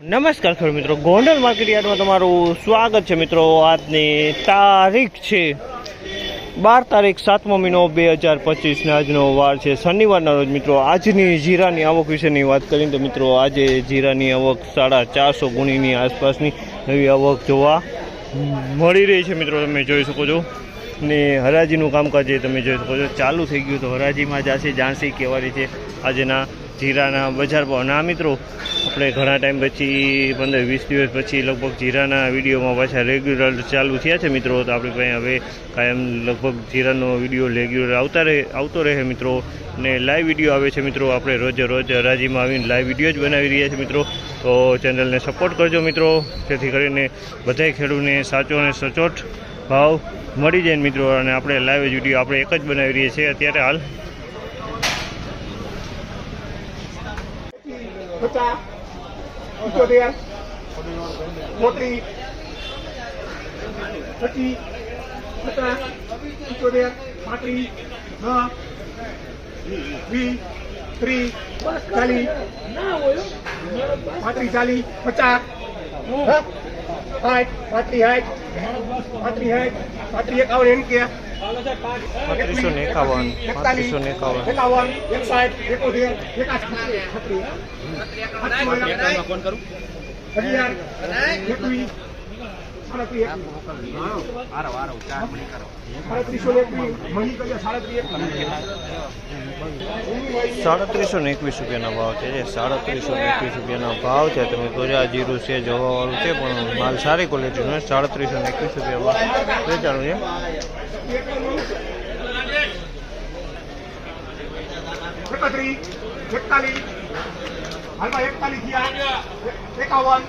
નમસ્કાર ખેડૂત મિત્રો. ગોંડલ માર્કેટ યાર્ડમાં તમારું સ્વાગત છે મિત્રો. આજની તારીખ છે બાર તારીખ સાતમો મહિનો બે હજાર પચીસના આજનો વાર છે. શનિવારના રોજ મિત્રો, આજની જીરાની આવક વિશેની વાત કરીએ તો મિત્રો, આજે જીરાની આવક સાડા ચારસો ગુણીની આસપાસની નવી આવક જોવા મળી રહી છે મિત્રો. તમે જોઈ શકો છો. ને હરાજીનું કામકાજ એ તમે જોઈ શકો છો. ચાલુ થઈ ગયું તો હરાજીમાં જાશે જાણશે કેવા છે. આજના જીરાના બજાર ભાવ. ના મિત્રો, આપણે ઘણા ટાઈમ પછી પંદર વીસ દિવસ પછી લગભગ જીરાના વિડીયોમાં પાછા રેગ્યુલર ચાલુ થયા છે મિત્રો. તો આપણી પાસે હવે કાયમ લગભગ જીરાનો વીડિયો રેગ્યુલર આવતા રહે, આવતો રહે મિત્રો. ને લાઈવ વીડિયો આવે છે મિત્રો. આપણે રોજે રોજ હરાજીમાં આવીને લાઈવ વીડિયો જ બનાવી રહ્યા છીએ મિત્રો. તો ચેનલને સપોર્ટ કરજો મિત્રો. જેથી કરીને બધાય ખેડૂતને સાચો અને સચોટ ભાવ મળી જાય મિત્રો. અને આપણે લાઈવ વીડિયો આપણે એક જ બનાવી રહીએ છીએ. અત્યારે હાલ बच्चा उसको देर मोटी सची सत्रह उसको देर माटी न, वी, थ्री, चाली। माटी चाली पचास हाँ, हाइट माटी हाइट माटी हाइट माटी एक और एन किया। પાંત્રીસો ને એકાવન એકાવન. સાડત્રીસો ને એકવીસ મહી કર્યા સાડત્રીસો ને એકવીસ રૂપિયાના ભાવ છે સાડત્રીસો ને એકવીસ રૂપિયાના ભાવ છે. તમે જોયા જીરું છે જવાવાળું છે, પણ માલ સારી ક્વોલિટીનો સાડત્રીસો ને એકવીસ રૂપિયામાં વેચાણું છે. એકત્રીસ, એકતાલીસ હાલમાં એકતાલીસ. થયા એકાવન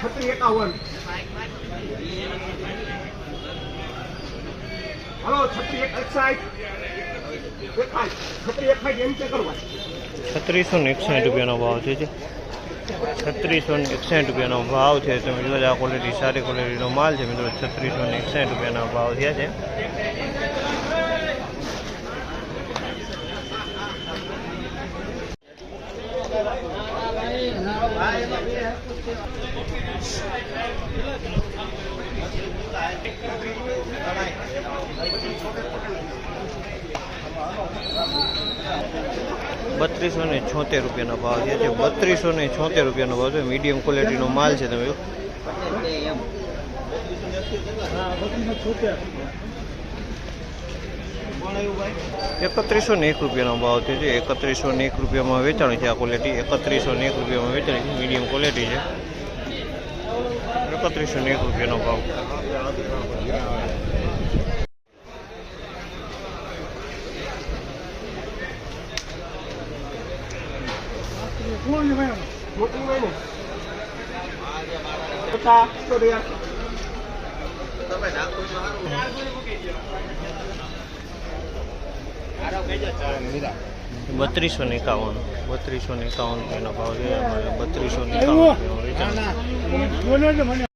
છત્રીસ એકાવન હલો છત્રી એક એકસાઠ એકાઠ છત્રીસ એકાઠ એમ છે કરવા છત્રીસો ને એકસાઠ રૂપિયાનો ભાવ છે છત્રીસો ને એકસાઠ રૂપિયાનો ભાવ છે. તમે જોજો આ ક્વોલિટી સારી ક્વોલિટીનો માલ છે. મિત્રો છત્રીસો ને એકસાઠ રૂપિયાના ભાવ થયા છે. બત્રીસો ને છોતેર રૂપિયાનો ભાવ છે. જે બત્રીસો ને છોતેર રૂપિયાનો ભાવ છે મીડિયમ ક્વોલિટીનો માલ છે તમે એકત્રીસો ને એક રૂપિયાનો ભાવ થયો છે. એકત્રીસો ને એક રૂપિયામાં વેચાણ છે આ ક્વોલિટી એકત્રીસો ને એક રૂપિયામાં વેચાણ છે. મીડિયમ ક્વોલિટી છે. એકત્રીસો ને એક રૂપિયાનો ભાવ. મોટી હોય ને પચાસ પંચોતેર બત્રીસો ને એકાવન બત્રીસો ને એકાવન રૂપિયાનો ભાવ છે. બત્રીસો ને એકાવન વેચાણ